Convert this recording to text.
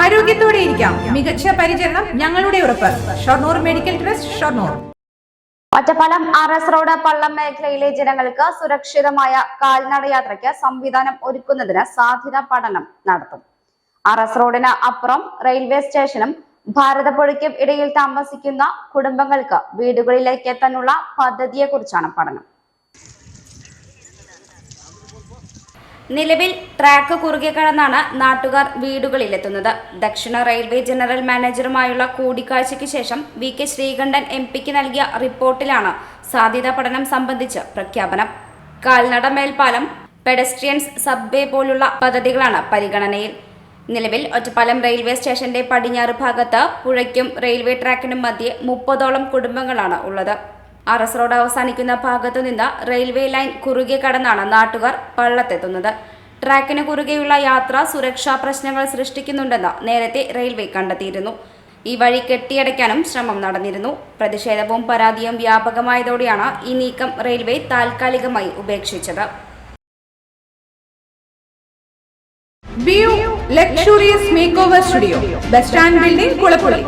ആരോഗ്യത്തോടെ ഇരിക്കാം. മികച്ച പരിചരണം ഞങ്ങളുടെ ഉറപ്പ്. Shoranur medical trust Shoranur. Ottapalam R S road Pallam മേഖലയിലെ ജനങ്ങൾക്ക് സുരക്ഷിതമായ കാൽനടയാത്രയ്ക്ക് സംവിധാനം ഒരുക്കുന്നതിന് സാധ്യതാ പഠനം നടത്തും. ആർ എസ് റോഡിന് അപ്പുറം റെയിൽവേ സ്റ്റേഷനും ഭാരതപ്പുഴയ്ക്കും ഇടയിൽ താമസിക്കുന്ന കുടുംബങ്ങൾക്ക് വീടുകളിലേക്ക് എത്താനുള്ള പദ്ധതിയെക്കുറിച്ചാണ് പഠനം. നിലവിൽ ട്രാക്ക് കുറുകെ കടന്നാണ് നാട്ടുകാർ വീടുകളിലെത്തുന്നത്. ദക്ഷിണ റെയിൽവേ ജനറൽ മാനേജറുമായുള്ള കൂടിക്കാഴ്ചയ്ക്ക് ശേഷം വി കെ ശ്രീകണ്ഠൻ എം പിക്ക് നൽകിയ റിപ്പോർട്ടിലാണ് സാധ്യതാ പഠനം സംബന്ധിച്ച് പ്രഖ്യാപനം. കാൽനട മേൽപ്പാലം പെഡസ്ട്രിയൻസ് സബ്വേ പോലുള്ള പദ്ധതികളാണ് പരിഗണനയിൽ. നിലവിൽ ഒറ്റപ്പാലം റെയിൽവേ സ്റ്റേഷന്റെ പടിഞ്ഞാറ് ഭാഗത്ത് പുഴയ്ക്കും റെയിൽവേ ട്രാക്കിനും മധ്യേ മുപ്പതോളം കുടുംബങ്ങളാണ് ഉള്ളത്. ആർ റോഡ് അവസാനിക്കുന്ന ഭാഗത്തു നിന്ന് റെയിൽവേ ലൈൻ കുറുകെ കടന്നാണ് നാട്ടുകാർ പള്ളത്തെത്തുന്നത്. ട്രാക്കിന് കുറുകെയുള്ള യാത്ര സുരക്ഷാ പ്രശ്നങ്ങൾ സൃഷ്ടിക്കുന്നുണ്ടെന്ന് നേരത്തെ റെയിൽവേ കണ്ടെത്തിയിരുന്നു. ഈ വഴി കെട്ടിയടയ്ക്കാനും ശ്രമം നടന്നിരുന്നു. പ്രതിഷേധവും പരാതിയും വ്യാപകമായതോടെയാണ് ഈ നീക്കം റെയിൽവേ താൽക്കാലികമായി ഉപേക്ഷിച്ചത്. Luxurious make over studio bus stand building Kulappully